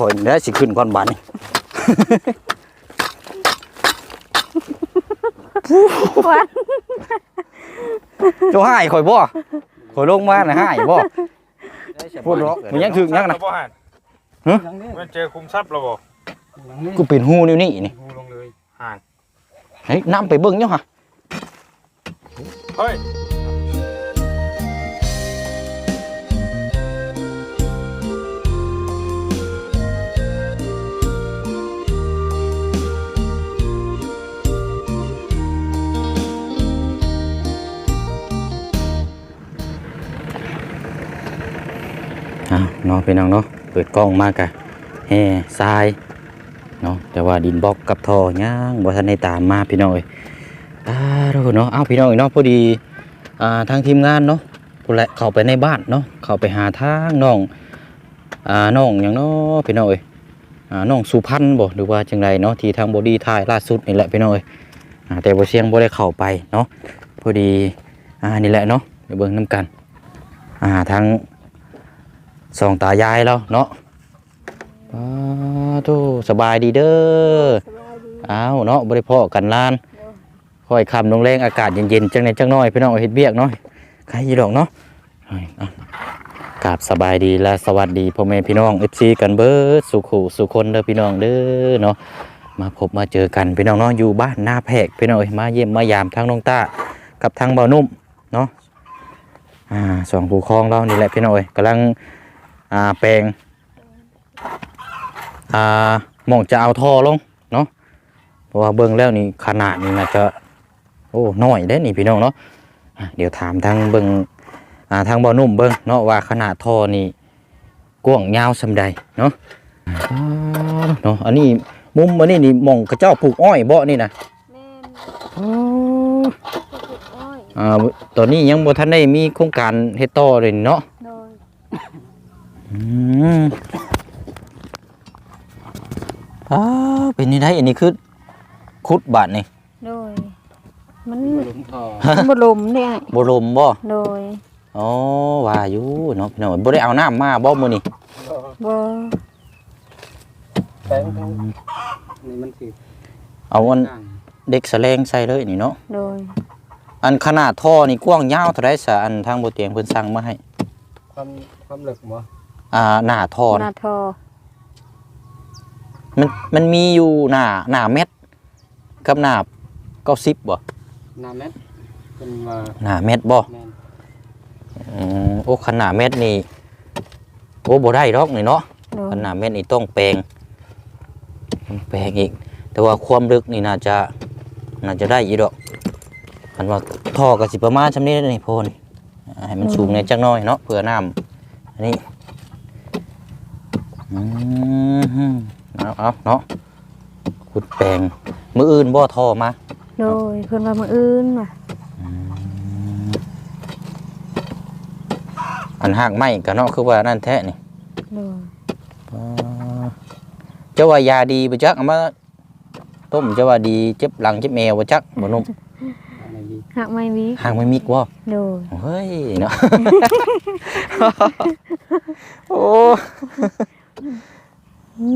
ข่อยได้สิขึ้นก่อนบาดนี่ วันเจ้าหายข่อยบ่ข่อยลงมาน่ะหายบ่ พูดหรอก มันยังถึงยังนะบ่หันฮะมันเจอคุมทรัพย์แล้วบ่กูเป็นหูนิ้วนี่นี่งูลงเลยห่านเฮ้ยน้ำไปเบิ่งเนาะฮะเฮ้ย เนาะพี่น้องเนาะเปิดกล้องมากะแห่ทรายเนาะแต่ว่าดินบล็อกกับทอย่างบ่ทันได้ตามมาพี่น้องเอ้ยอ่าโเนาะเอ้าพี่น้องเอ้ยเนาะพอดีอ่าทางทีมงานเนาะผู้แหละเข้าไปในบ้านเนาะเข้าไปหาทางน้องอ่าน้องหยังเนาะพี่น้องเอ้ยอ่าน้องสุพรรณบ่หรือว่าจังไรเนาะที่ทางบอดี้ถ่ายล่าสุดนี่แหละพี่น้องเอ้ยอ่าแต่บ่เสียงบ่ได้เข้าไปเนาะพอดีอ่านี่แหละเนาะเดี๋ยวเบิ่งนํกันอ่าทาง สองตายายแล้วเนาะอ้าวโตสบายดีเด้ออ้าวเนาะบริพ่อกันลานค่อยคำลงแรงอากาศเย็นๆจังในจังน้อยพี่น้องเฮ็ดเบียกเนาะใครยีดอกเนาะเอาเอากราบสบายดีและสวัสดีพ่อแม่พี่น้อง FC กันเบิดสุขุสุคนเด้อพี่น้องเด้อเนาะมาพบมาเจอกันพี่น้องเนาะอยู่บ้านหน้าแพกพี่น้องมาเยี่ยมมายามทั้งน้องตากับทั้งเบานุ่มเนาะอ่าสองผู้ครองเรานี่แหละพี่น้องเอ้ยกำลัง อ่าแปลงอ่าหมองจะเอาท่อลงเนาะเพราะว่าเบิ่งแล้วนี่ขนาดนี่น่าจะโอ้น้อยเด้นี่พี่น้องเนาะอะเดี๋ยวถามทางเบิ่งอ่าทางบ่อนุ่มเบิ่งเนาะว่าขนาดท่อนี่กว้างยาวสำใดเนาะอ่าเนาะอันนี้มุมอันนี้นี่หมองกระเจ้าปลูกอ้อยบ่นี่นะแม่นอ๋อปลูกอ้อยอ่าตอนนี้ยังบ่ทันได้มีโครงการเฮ็ดต่อเลยนี่เนาะโดย อืมอ้าวเป็นนี่ได้อันนี้คือคุดบาทนี่โดย มันลุมท่อมันบ่ลมเนี่ยบรมบ่โดยอ๋อว่าอยู่เนาะพี่น้องบ่ได้เอาน้ำมาบ่มื้อนี้บ่แปลงทั้งนี่มันสิเอาอันเด็กแสลงใส่เลยนี่เนาะโดย อันขนาดท่อนี่กว้างยาวเท่าไดซะอันทางบ่เตียงเพิ่นสั่งมาให้ความความลึกบ่ อ่าหน้าท่อหนะน้าทอมันมันมีอยู่หน้าหน้าเม็ดกับหน้า90บ่น้ำเม็ดเป็นว่าหน้าเม็ดบ่แม่นอืมโอ้ขนาดเม็ดนี่โอ้บ่ได้ดอกนี่เนาะโดยขนาดเม็ดนี่ต้องแปลงต้องแปลงอีก แต่ว่าความลึกนี่น่าจะน่าจะได้อีดอกคันว่าท่อก็สิประมาณชำนี้นี่โพนอ่าให้มันสูงในอยจักหน้อยเนาะเพื่อน้ำอันนี้อืม เอาเอาเนาะขุดแปลงมืออื่นบ่ท่อมา โดยเพิ่นว่ามื้ออื่นว่ะอันหากไม้ก็เนาะคือว่านั่นแท้นี่โดยอ๋อเจ้าว่ายาดีบ่จักเอามาต้มเจ้าว่าดีเจ็บหลังเจ็บแมวบ่จักบ่นุ่มอะไรดีหักไม่มีหางไม่มิกบ่โดยเฮ้ยเนาะโอ้ อื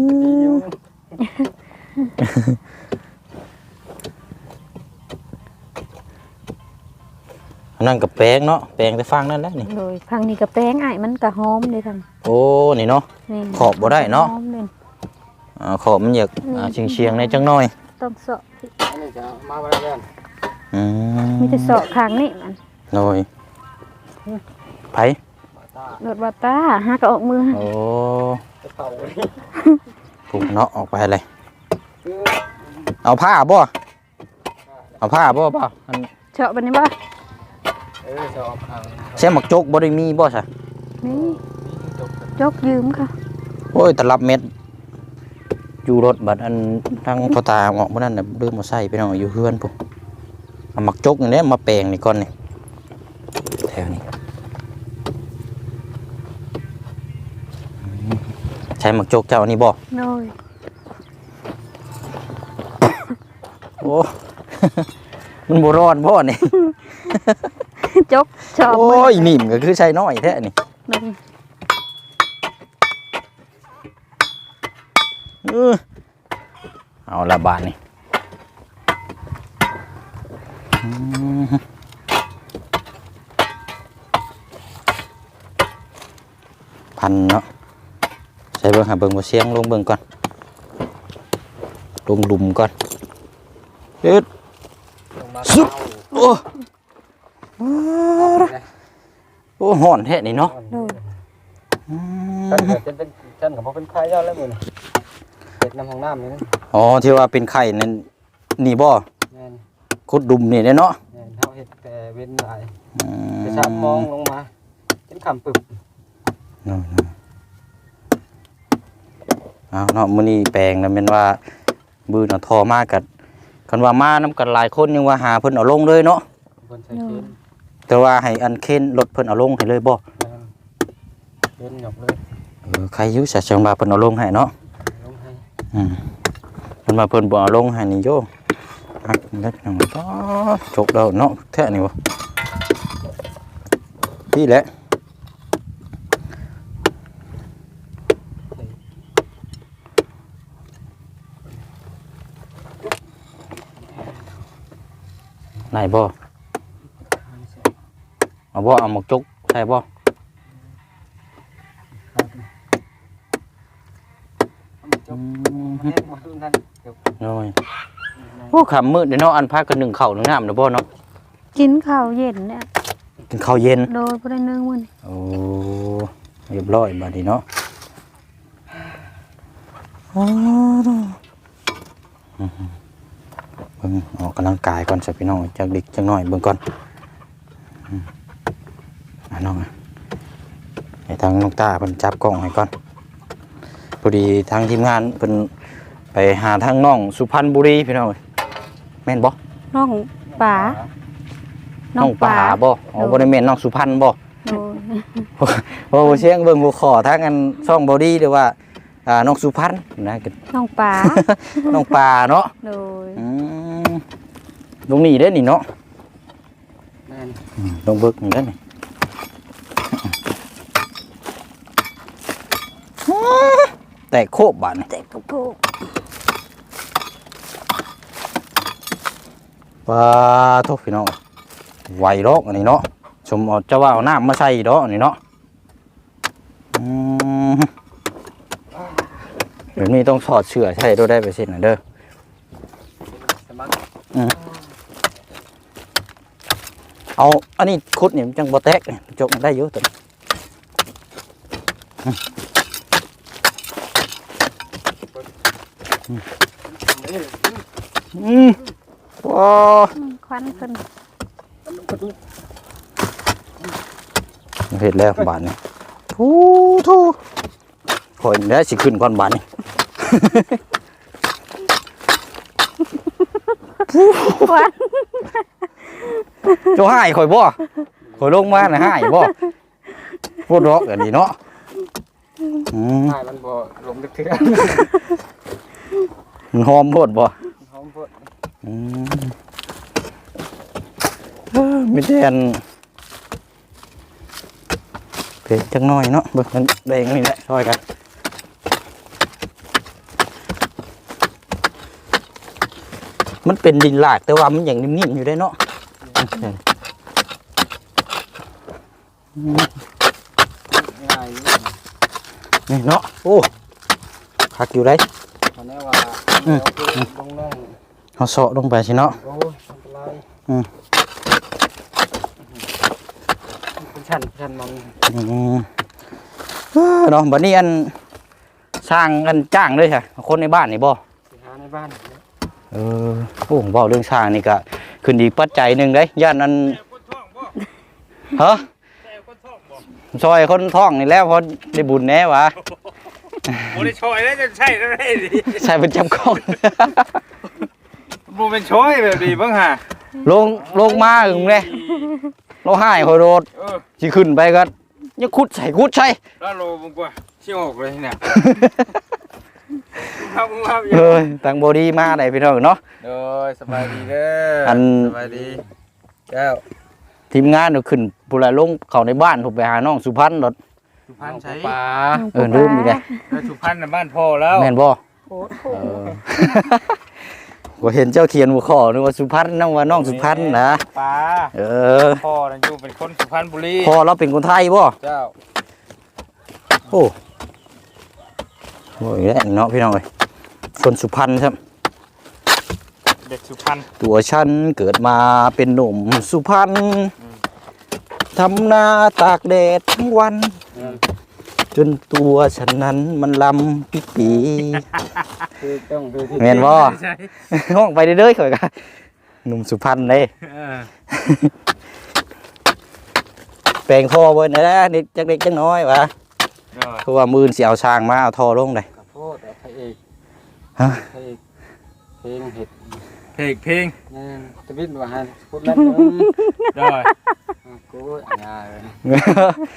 มอันนั่นกับแปลงเนาะแปลงแต่ฟังนั่นแหละนี่ โดยพังนี่ก็แป้งอ้ายมันก็หอมเด้ทำโอ้นี่เนาะ นี่ขอบบ่ได้เนาะ หอมเลย อ่าขอบมันอยากอ่าเชียงๆในจังน้อยต้องเสาะอันนี้จะมาไว้แล้วอืมมีแต่เสาะข้างนี่มันโดยไผรถว่าตาหากก็ออกมือโอ้ จะเต่าถูกเนาะออกไปเลย เอาผ้าบ่เอาผ้าบ่เปล่าอันเฉาะบัดนี้บ่เออจะออกทางแช่หมักจกบ่ได้มีบ่ซะนี่จบยกยืมค่ะโอ้ยตลับเม็ดอยู่รถบัดอันทางพ่อตาออกบ่นั่นน่ะลืมมาใส่ไปน้องอยู่เฮือนพุ่นเอาหมักจกนี่แหละมาแปลงนี่ก่อนนี่แถวนี้อืมใช้หมักจกเจ้าอันนี้บ่โดยโอ้ มันบ่ร้อนบ่นี่ จกชอบโอ้ยนิ่มก็คือใช้น้อยแท้นี่โดยเออเอาละบาทนี่อืมพันเนาะใส่เบิ่งหาเบิ่งบ่เสียงลงเบิ่งก่อนลงหลุมก่อนเอ็ดลงมาสุดโอ้โอ้ห่อนแท้นี่เนาะโดยอืมฉันเกิดจะเป็นฉันกับพ่เป็นใครยอดแล้วมือนี่เด็ดน้ำห้องน้ำนี่นะอ๋อที่ว่าเป็นไข่นั่นนี่บ่แม่นขุดดุมนี่เด้เนาะแม่นเขาเห็ดแต่เว้นหลายอืไปชามมองลงมาเป็นคำปึบ เนาะเอาเนาะมื้อนี้แปลงนั่นแม่นว่าบืนเอาทอมากัคันว่ามานํกันหลายคนยังว่าหาเพิ่นเอาลงเลยเนาะบนใส่เคนแต่ว่าให้อันเค้นรถเพิ่นเอาลงให้เลยบ่แม่นเว้นหยอกเลยเออใครอยู่ซะจังว่าเพิ่นเอาลงให้เนาะลงให้อืมเพิ่นว่าเพิ่นบ่เอาลงให้นี่โยฮักเล็กน้องก็จกแล้วเนาะแท้นี่บ่นี่แหละ ไหนบ่เอาบ่เอาหมกจุกใช่บ่จบเฮ็ดมาดูนั่นเดี๋ยวน้อยโอ้ขำมืดเดี๋ยวเนาะอันพักกันหนึ่งเข่าวหนึ่งน้ำเนาะบ่เนาะกินข้าวเย็นเนี่ยกินข้าวเย็นโดยบ่ได้นึ่งมื้อนี้โอ้เรียบร้อยบัดนี้เนาะโอ้ บิ่งออกกำลังกายก่อนสักพี่น้องจักเด็กจักหน่อยเบิ่งก่อนอืมอะน้องอะให้ทางน้องตาเพิ่นจับกล้องให้ก่อนพอดีทางทีมงานเพิ่นไปหาทางน้องสุพรรณบุรีพี่น้องเอ้ยแม่นบ่น้องป๋าน้องป่าบ่อ๋อบ่ได้แม่นน้องสุพรรณบ่โดยโอ้เชียงเบิ่งหัวข้อทางอันช่องบอดี้หรือว่าอ่าน้องสุพรรณนะก็น้องป๋าน้องป่าเนาะโดยอืม ลงนี่เด้อนี่เนาะแม่นอืมลงเบิกนี่เด้อนี่แตกโคบบาดนี่แต่กระโปงปลาทุกพี่น้องไหวดอกอันนี้เนาะชมเอาจะว่าเอาน้ำมาใส่ดอกอันนี้เนาะอืมเดี๋ยวนี้ต้องสอดเชือใช่ด้วยได้ไปเส้นน่ะเด้อสมัคร เอาอันนี้คุดนี่มันจังบ่แตกนี่จกมันได้เยอะตัวนี้อืมว้าอืมควันขึ้นเห็ดแล้วบานนี่ทูทูข่อยแล้วสิขึ้นก่อนบานนี่ควัน เจ้าให้ข่อยบ่ข่อยลงมาน่ะให้บ่พูดรอกอันนี้เนาะอืมใช่มันบ่ลงลึกเทื่อมันหอมโพดบ่หอมพดอืมเอ้อมีแต่อันเผ็ดจังน้อยเนาะเบิ่งมันแดงนี่แหละช่วยกันมันเป็นดินหลากแต่ว่ามันอย่างนิ่มๆอยู่ได้เนาะง่ายอยู่ นี่เนาะโอ้คักอยู่ได้ตอนนี้ว่าเอาคือลงนั่งเอาเสาะลงไปสิเนาะโอ้ยอันตรายอืมเป็นชั้นชั้นมันอืมเอ้อเนาะบัดนี้อันสร้างอันจ้างเลยค่ะคนในบ้านนี่บ่สิหาในบ้านเออโอ้เว้าเรื่องสร้างนี่ก็ ขึ้นอีกปัจจัยหนึ่งเด้ย่านอันฮะซอยคนท้องนี่แหล้วพอได้บุญแน่วะโมได้ชอยแล้วจะใช่แล้วได้ดิใส่เป็นจับกล้องโมเป็นชอยแบบดีบ้างฮะลงลงมาอึงเลยเราหายคอยโดดเออสิขึ้นไปก็ยังคุดใส่คุดใส่แล้วโลมึงกว่าชิออกเลยเนี่ย ครับครับเอ้ยตังบอดี้มาได้พี่น้องเนาะโดยสบายดีเด้ออัอันสบายดีแก้วทีมงานเดี๋ยวขึ้นผู้ละลงเข้าในบ้านผมไปหาน้องสุพรรณรถสุพรรณใช้ป่าเออลืมอีกแล้วแล้วสุพรรณน่ะบ้านพ่อแล้วแม่นบ่โอ้โหเออบ่เห็นเจ้าเขียนหัวข้อนึกว่าสุพรรณน้องว่าน้องสุพรรณนะป้าเออพ่อนั่นอยู่เป็นคนสุพรรณบุรีพ่อเราเป็นคนไทยบ่เจ้าโอ้ โหแล้เนาะพี่น้องเอ้ยคนสุพรรณครับ เด็กสุพรรณตัวฉันเกิดมาเป็นหนุ่มสุพรรณทำนาตากแดดทั้งวัน จนตัวฉันนั้นมันลำปิปีคือต้องดูที่แม่นบ่ใช่ห้องไปเรื่อยๆข่อยก็หนุ่มสุพรรณเลยเออแปลงท่อเบิ่นนะนิดจักเล็กจักน้อยวะ เออเพราะว่ามืออนสิเอาช้างมาเอาท่อลงเลยขอโทษแต่พระเอกฮะพระเอกเพลงเห็ดเพลงเพลงนี่จะบินว่าหันพูดแล้วเนาะเด้ออะกูอย่าเลย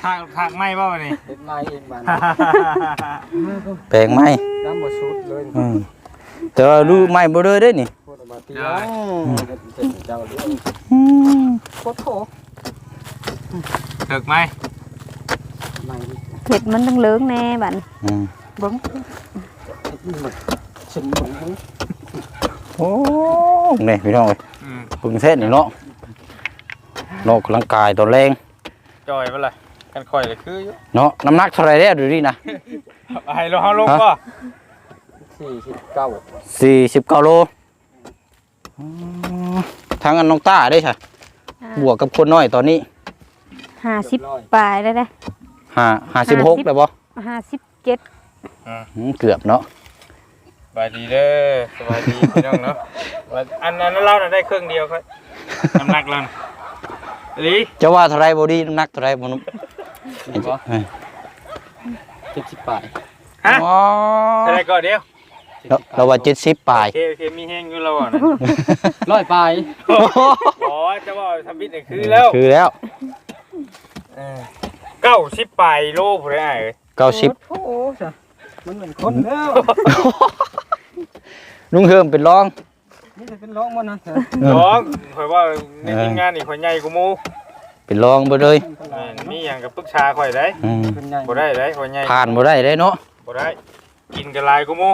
ทางทางไม่บ่วะนี่เห็ดไม้เองบ้านแปลงไหมน้ำบ่ชุดเลยอืมแต่ว่ารู้ไหมบ่เลยได้อนี่พูดออกมาตีอะเห็ดเห็ดเจ้าเรื่องโคตรโถถึกไหมไม่ เห็ดมันต้องเหลืองแน่บัดอืมเบิ้งเห็ดหมึกฉันหมึกทั้งโอ้นี่พี่น้องเอ้ยอืมปึงเส้นนี่เนาะเนาะกำลังกายตอนแรงจอยบ่ล่ะกันค่อยเลยคืออยู่เนาะน้ำหนักเท่าไหรแล้วดูดินะเอาให้ลงเฮาลงบ่สี่สิบเก้าสี่สิบเก้าโลอืมทางอันน้องต้าได้ใช่บวกกับคนน้อยตอนนี้ห้าสิบปลายได้ได้ ห้าห้าสิบหกเลยบ่ห้าสิบเจ็ดอืมเกือบเนาะสบายดีเด้อสบายดีพี่น้องเนาะว่าอันนั้นเราน่ะได้เครื่องเดียวครับน้ำหนักเราน่ะอีหลีจะว่าเท่าไรบอดี้น้ำหนักเท่าไรบ่นุ่มเห็นปะเจ็ดสิบปลายฮะอ๋ออะไรก่อนเดียวเราเราว่าเจ็ดสิบปลาย โอเคโอเคมีแห้งอยู่แล้วอะนะร้อยปลายอ๋อจะว่าทำบิดเนี่ยคือแล้ว คือแล้ว เก้าสิบปลายโลผู้ใดเอ้ยเก้าสิบโอ้โหจ้ะมันเหมือนคนแล้วลุงเฮิมเป็นรองนี่จะเป็นร้องมันนะน้องข่อยว่าในทีมงานนี่ข่อยใหญ่กูมูเป็นรองไปเลยเออมีหยังกับปรึกษาข่อยได้อืมเป็นใหญ่บ่ได้ได้ข่อยใหญ่ผ่านบ่ได้เลยเนาะบ่ได้ กินกันหลายกูมู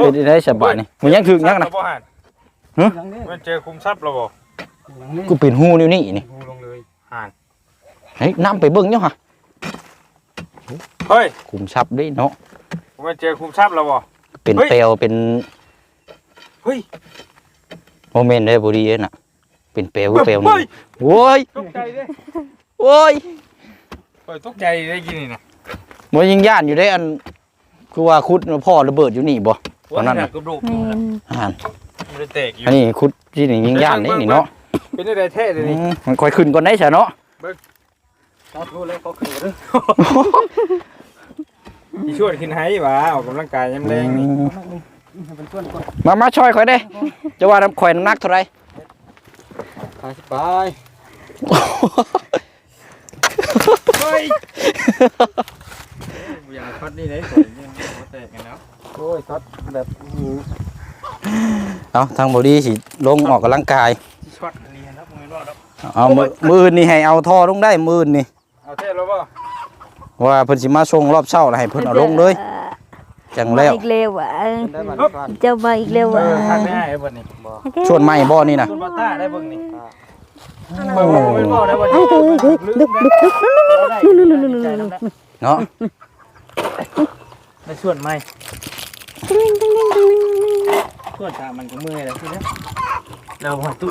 เป็นได้สบายนี่มันยังถึงยังนะบ่หันยังนี่มันเจอคุมทรัพย์แล้วบ่ยังนี่กูเป็นหูนิ้วนี่นี่ดูลงเลยหันเฮ้ยน้ำไปเบิ่งเนาะฮะเฮ้ยคุมชับด้วยเนาะมันเจอคุมทรัพย์แล้วบ่เป็นเฮ้ยเปลวเป็นเฮ้ยโมเมนต์ได้บ่ดีเด้น่ะ เป็นเปลวเปลวเฮ้นี่ยโว้ยตกใจเด้โว้ยข่อยตกใจได้กินนี่นะมันยิงย่านอยู่ได้อันคือว่าคุดพ่อระเบิดอยู่นี่บ่ตอนนั้นน่ะกระดูกแม่นอาหารมันได้แตกอยู่อันนี้คุดที่นี่ยิงย่านนี่นี่เนาะเป็นได้แท้เลยอืนี่มมันค่อยขึ้นก่อนได้ซะเนาะ เขาดูเลยเขาคือเด้อสิชวนขึ้นไห้หว่าออกกำลังกายยามแรงนี่เป็นต้นก่อนมามาช่วยข่อยได้ จะว่าน้ำข่อยน้ำหนักเท่าไหร่ขายสิบปลายเฮ้ยอย่าช็อตนี่ได้ข่อยยังบ่แตกกันแล้วโอ้ยซัดแบบนี้เอาทางบอดี้สิลงออกกำลังกาย ช็อตอันนี้ครับมึงไม่รอดแล้ว เอามือมืออื่นนี่ให้เอาท่อลงได้มืออื่นนี่ เอาเทศแล้วป่ะว่าเพิ่นสิมาส่งรอบเช้าแล้วให้เพิ่นเอาลงเลย จังมาแล้วอีกเร็วอะเป็นได้บัตรฟันเจ้ามาอีกเร็วเออะอทางได้ไอ้เบิดนี่ชวนใหม่บ่นี่นะส่วนบอต้าได้เบิ่งนี่โอ้เบิ่งบ่ได้บ่ดึกดึกดึกดึกเนาะได้ส่วนใหม่ส่วนตามันก็เมื่อยแล้วทีนี้แล้วหัวตุ้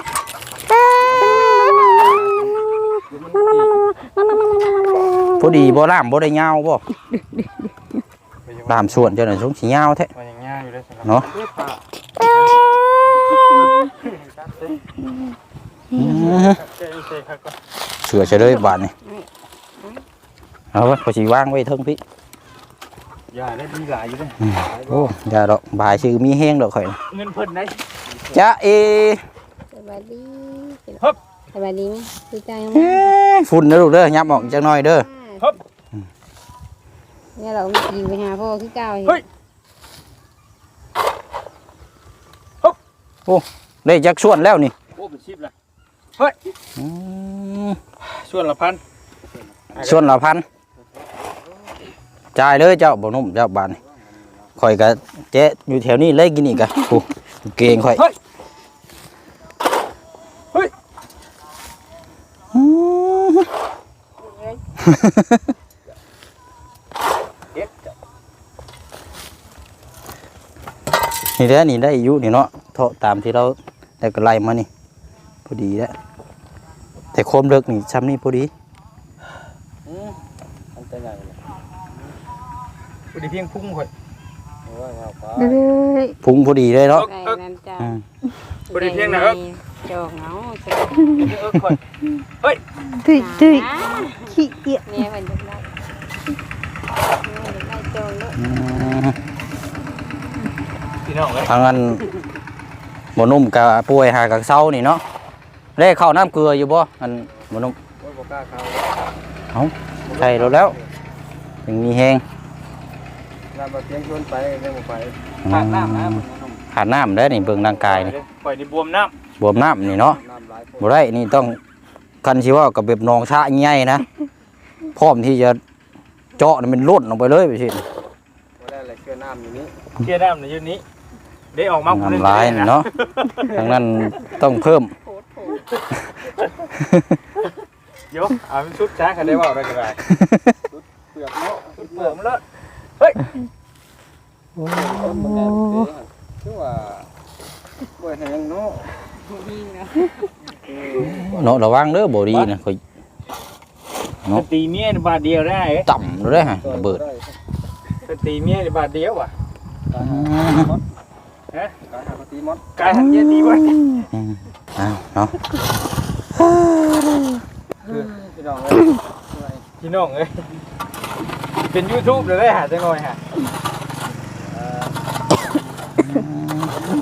พอดีบ่ล่ามบ่ได้ยาวบ่ล่ามส่วนเจ้าน่ะสงสิยาวแท้มันยังง่ายอยู่เลยสำหรับเนาะอืมเจ๊เจ๊ครับก็เสือจะเลยบาดนี่เอาไว้พอสิวางไว้เทิงพี่อย่าได้ดีหลายอยู่เลยโอ้อย่าดอกบายชื่อมีแห้งดอกข่อยเงินเพิ่นได้จ้าเอสวัสดีฮึบ สวัสดีไหมดีใจไหมเอ้ยฝุ่นเด้อลูกเด้อยับออกจักหน่อยเด้อเนี่ยเราอยู่ไปหาพ่อคือเก่าได้จักส่วนแล้วนี่โอ้เป็นชิปละอืมส่วนละพันส่วนละพันจ่ายเลยเจ้าบ่นุ่มเจ้าบานนี่ข่อยก็เจ๊อยู่แถวนี้เลยกินอีกอะโอ้เก่งข่อยเฮ้ยเฮ้ย อืม เอ็ดจ้ะ นี่แหละนี่ได้อายุนี่เนาะเท่าตามที่เราได้ก็ไล่มานี่ พอดีแล้วแต่ความเลิกนี่ซ้ำนี่พอดีอืมอันตัวใหญ่เลยบ่ได้เพียงพุ่งข่อยโอ้ยเอาไปเลยพุงพอดีเลยเนาะไก่นั่นจ้าอืมบ่ได้เพียงนะเอิ้ก จองเอาจ้ะเอิ้กข่อยเฮ้ยตุ้ยตุ้ยขี้เกียจเนี่ยมันจะได้เนี่ยมันจะได้จองแล้วอืมพี่น้องเอ้ยทางนั้นบ่นุ่มกับป่วยหากับเศร้านี่เนาะได้เข้าน้ำเกลืออยู่บ่อันบ่นุ่มโอ้ยบ่กล้าเอาใช่แล้วแล้วยังมีแฮงน้ำมาเตียงชวนไปเรื่องไปขาดน้ำนะขาดน้ำได้นี่เบิ่งร่างกายนี่ข่อยในบวมน้ำ บวมน้ำนี่เนาะน้ำหลายคนบ่ได้นี่ต้องคันสิว่ากับแบบหนองชะใหญ่นะพร้อมที่จะเจาะนี่มันล้นลงไปเลยไปสิบ่ได้อะไรเชื่อน้ำอยู่นี้เทียน้ำในยุคนี้ได้ออกมาผู้หนึ่งน้ำลายนี่เนาะดังนั้นต้องเพิ่มเดี๋ยวเอาเป็นชุดช้ากันได้ว่าอะไรกันได้เปลือกเนาะชุดเปลือกมันเลอะเอ้ยมันแน่นเด้คือว่าบ่แห้งเนาะ เนาะระวังเด้อบ่ดีนะค่อยเนาะสตีเมียในบาทเดียวได้เอ้ยต่ำเลยฮะระเบิดสตีเมียในบาทเดียวว่ะกายหามดฮะกายหาปฏิมดกายหันเยียตีไว้อืมอ้าวเนาะคือพี่น้องเอ้ยพี่น้องเอ้ยเป็นยูทูบเลยได้หาจังหน่อยฮะ เอ่อ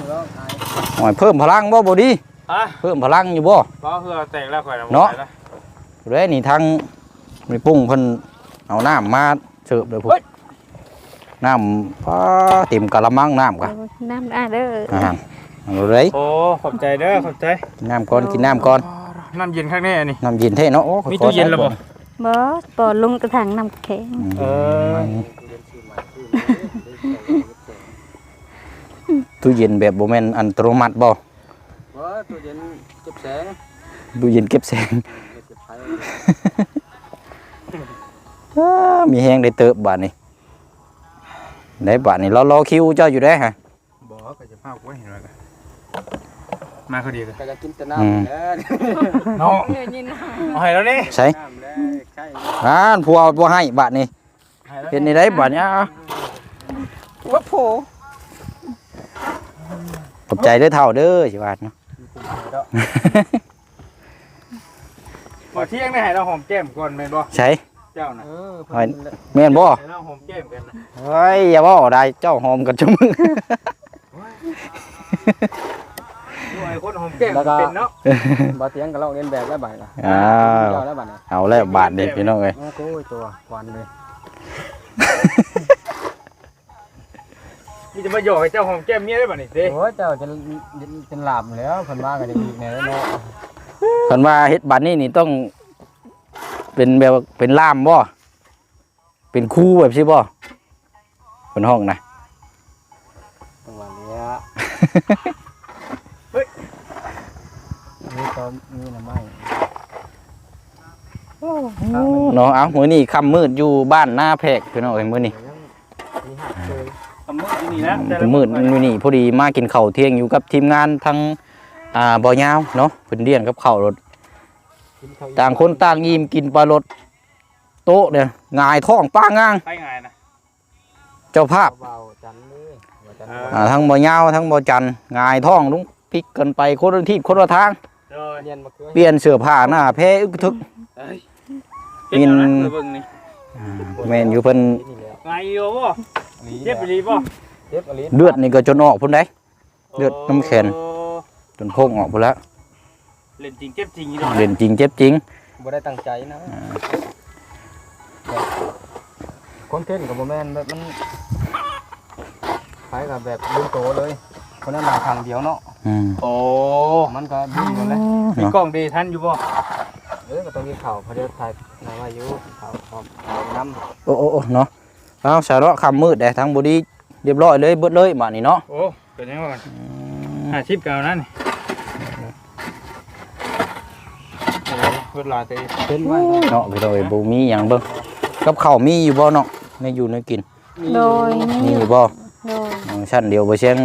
แล้วอาย หอยเพิ่มพลังบ่บ่ดีฮะเพิ่มพลังอยู่บ่ก็คือแตกแล้วข่อยเนาะเด้นี่ทางมีปุ้งเพิ่นเอาน้ำมาเสิร์ฟเลยพุ่นน้ำฟ้าเต็มกะละมังน้ำกะน้ำอะเด้ออ่าเอาเลยโอ้ขอบใจเด้อขอบใจกินน้ำก่อนกินน้ำก่อนน้ำเย็นข้างในอันนี้น้ำเย็นเท่เนาะโอ้มีตู้เย็นแล้วบ่บ่ปอลงกระถางน้ำแข็งเออ ตู้เย็นแบบบ่แม่นอัตโนมัติบ่ว่าตัวเย็นเก็บแสงตู้เย็นเก็บแสงเก็บไฟอ้ามีแฮงได้เติบบาดนี้ได้บาดนี้เรารอคิวเจ้าอยู่ได้ฮะบอกก็จะพากูไว้เห็นไหมกันมาเขาดีกันก็จะกินแต่อืมน้ำแล้วเนาะเดี๋ยวนี้นะเอาให้แล้วนี่ใช่น้ำแล้วใช่อ่านผัวบ่ให้บาดนี้ให้แล้วเป็นนี่ได้บาดนี้อะว่าโผ ขอบใจเด้อเท่าเด้อสิว่าเนาะพอเที่ยงได้ให้เราหอมแก้มก่อนแม่นบ่ใช่เจ้าน่ะเออเฮ้ยแม่นบ่ให้เราหอมแก้มกันนะเฮ้ยอย่าบ่ได้เจ้าหอมกันจุมึงดูไอ้คนหอมแก้มเป็นเนาะบ่เตียงกับเราเรียนแบบแล้วบ่ายละอ้าวเจ้าแล้วบ่ายละเอาแล้วบาดเด็ดพี่น้องเอ้ยโอ้โหตัวควันเลย นี่จะมาหยอกให้เจ้าหอมแก้มเมียได้ป่ะนี่เด้โอ้เจ้าจะจะหลับแล้วคนว่ากันอีกแน่เนาะเพิ่นว่าเฮ็ดบัดนี้นี่ต้องเป็นแบบว่าเป็นล่ามบ่เป็นครูแบบสิบ่เพิ่นห้องนะจังหวะนี้นี่ตอนนี่นะไม่เนาะเอามื้อนี้ค่ำมืดอยู่บ้านหน้าแพรกพี่น้องเอ้ยมื้อนี้ นี่หักเลยทำมือที่นี่นะแต่ละมืดมื้อนี้พอดีมากินข้าวเที่ยงอยู่กับทีมงานทั้งอ่าบ่อยาวเนาะเพิ่นเลี้ยงกับข้าวรถกินข้าวต่างคนต่างยิ้มกินปลารถโต๊ะเนี่ยหงายท้องป้างางไปไงนะเจ้าภาพเบาจันเลยว่าจันอ่าทั้งบ่ยาวทั้งบ่จันหงายท้องลุงพลิกกันไปคนละทิศคนละทางโดยเรียนมาเกือเปลี่ยนเสื้อผ้าหน้าแพ้อึกทึกกินนะเบิ่งนี่อ่าแม่นอยู่เพิ่นนี่แล้วไงโยบ่เจ็บไปดีบ่ เจ็บอลิเลือดนี่ก็จนออกพุ่นได้ เลือดน้ำแข็ง จนโพงออกพุ่นแล้วเล่นจริงเจ็บจริงอีดอกเล่นจริงเจ็บจริงบ่ได้ตั้งใจนะคอนเทนต์กับโมแมนแบบมันคล้ายกับแบบลืมโตเลย คนนั้นมาทางเดียวเนาะอืมโอ้มันก็ดีหมดเลยมีกล้องดีทันอยู่บ่เออก็ต้องมีข่าวเพอเดี๋ยวถ่ายนายอายุข่าวข่าวข่าวน้โอ้โอ้โอ้เนาะเอาสาระคำมืดได้ทั้งบอดี้ เรียบร้อยเลยเบิดเลยมานี่เนาะโอ้เป็นยังไงก่อนห้าชิปเก่านั่นโอ้เวลาเตะเป็นไว้เนาะพี่น้อยบ่มีหยังเบิ่งกับข้าวมีอยู่บ่เนาะในอยู่ในกินโดยมีนี่อยู่บ่โดยอืมชั้นเดียวบ่เชียง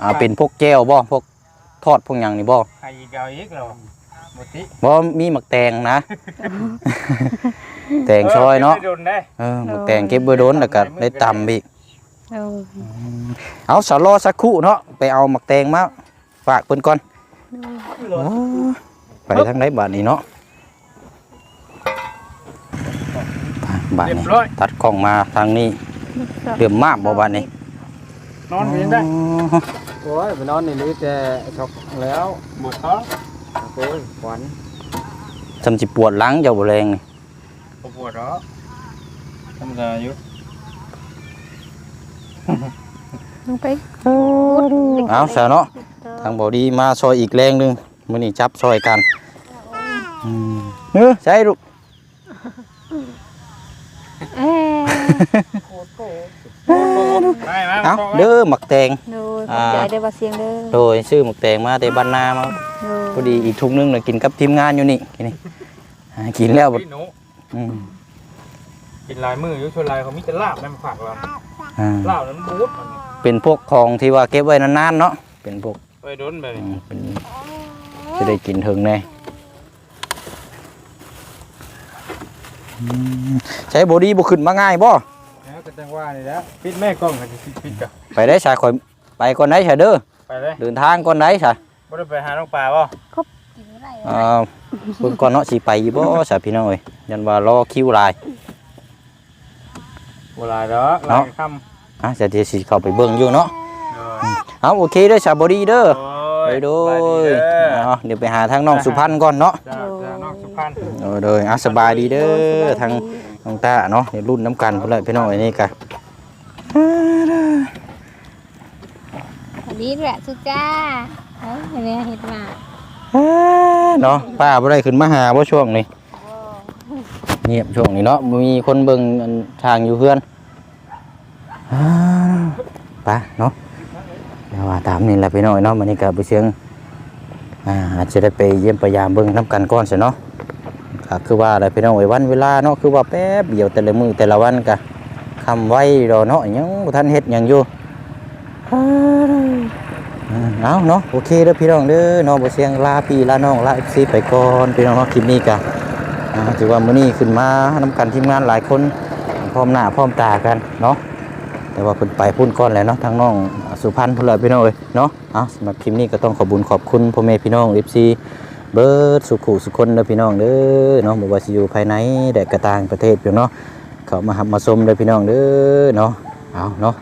อ่าเป็นพวกแก้วบ่พวกทอดพวกหยังนี่บ่ให้อีกเก่าอีกเหรอหมดติบ่มีหมักแตงนะ แตงซอยเนาะไม่โดนได้เออหมักแตงเก็บไว้โดนแล้วก็ได้ตำอีก โดยเอาสารอสักครู่เนาะไปเอาหมักแตงมาฝากเพิ่นก่อนโอ้ไปทางไหนบาดนี้เนาะไปบาดเรียบนี้ร้อยตัดกล้องมาทางนี้เดือมมากบ่บาดนี้นอนเป็นได้โอ้ยไปนอนนี่นี่แต่ช็อกแล้วหมดท้อโอ้ยขวัญจำสิปวดหลังเจ้าบ่แรงนี่ปวดเหรอธรรมดาอยู่ ลงไปเอาซะเนาะทางบ่ดีมาซอยอีกแรงหนึงมื้อนี้จับซอยกันอืมเฮ้อใช่ลูกเอ้ยไม่ไม่เอาเด้อหมักแตงโดยขอบใจเด้อว่าเสียงเด้อโดยซื้อหมักแตงมาแต่บ้านนามาโดยพอดีอีกทุกนึงเลยกินกับทีมงานอยู่นี่กินนี่หากินแล้วบัดพี่หนูอืมกินลายมืออยู่ชวนลายเขามีแต่ลาบแม่ผักเรา อ่าลาบนั้นบูดมันเป็นพวกของที่ว่าเก็บไว้นานๆเนาะเป็นพวกไปโดนแบบอืนี้มเป็นจะได้กินถึงแน่อืมใช้บอดี้บุขึ้นมาง่ายบ่แล้วก็จังว่านี่แหล้วปิดแม่กล้องกันปิดปิดกันไปได้สายคอยไปก่อนได้สายเด้อไปเลยเดินทางก่อนได้สายบ่ได้ไปหาน้องปลาป่ะเอ่อเบิ่งก่อนเนาะสิไปอยู่บ่สายพี่น้องเอ้ยยันว่ารอคิวหลาย บ่หลายดอกหลายคำอะจะเดี๋ยวสิเข้าไปเบิ่งอยู่เนาะเออเอาโอเคเด้อสายบอดี้เด้อโอ้ไปยโดสบายยดีเด้อเอาเดี๋ยวไปหาทางน้องสุพรรณก่อนเนาะจ้าจ้าน้องสุพรรณโดยโดยอะสบายดีเด้อทางน้องตาเนาะเดี๋ยวรุ่นน้ำกันพุ่นเลยพี่น้องไอ้นี่กะอันนี้แหละสุจ้าเอ้ยอันนี้เห็ดมาเนาะป้าบ่ได้ขึ้นมาหาบ่ช่วงนี้เงียบช่วงนี้เนาะบ่มีคนเบิ่งอันทางอยู่เพื่อนอ่าไป้าเนาะเดี๋ยวว่าตามนี่แหละพี่น้องเนาะมื้อนี้ก็ไปเชียงอ่าอาจจะได้ไปเยี่ยมพยายามเบิ่งน้ำกันก่อนซะเนาะก็คือว่าอะไรพี่น้องไอ้วันเวลาเนาะคือว่าแป๊บเดียวแต่ละมือแต่ละวันก็คำไว้ดอเนาะยังบ่ทันเฮ็ดยังอยู่อืมเอาเนาะโอเคเด้อพี่น้องเด้อเนาะบ่เสียงลาพี่ลาน้องลา FC ไปก่อนพี่น้องเนาะคลิปนี้ก็อ่าถือว่ามื้อนี้ขึ้นมานำกันทีมงานหลายคนพร้อมหน้าพร้อมตากันเนาะ แต่ว่าเพิ่นไปพุ่นก่อนแล้วเนาะทางน้องสุพรรณพุ่นเลยพี่น้องเอ้ยเนาะเอาสำหรับคลิปนี้ก็ต้องขอบุญขอบคุณพ่อแม่พี่น้อง FC เบิร์ดสุขุสุคนเด้อพี่น้องเด้อเนาะบ่ว่าสิอยู่ภายในแดกกระต่างประเทศพี่เนาะเขามาหับมาชมเด้อพี่น้องเด้อเนาะเอาเนาะ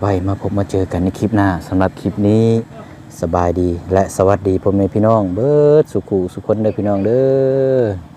ไว้มาพบมาเจอกันในคลิปหน้าสำหรับคลิปนี้สบายดีและสวัสดีพ่อแม่พี่น้อง เบิร์ดสุขุสุขคนเด้อพี่น้องเด้อ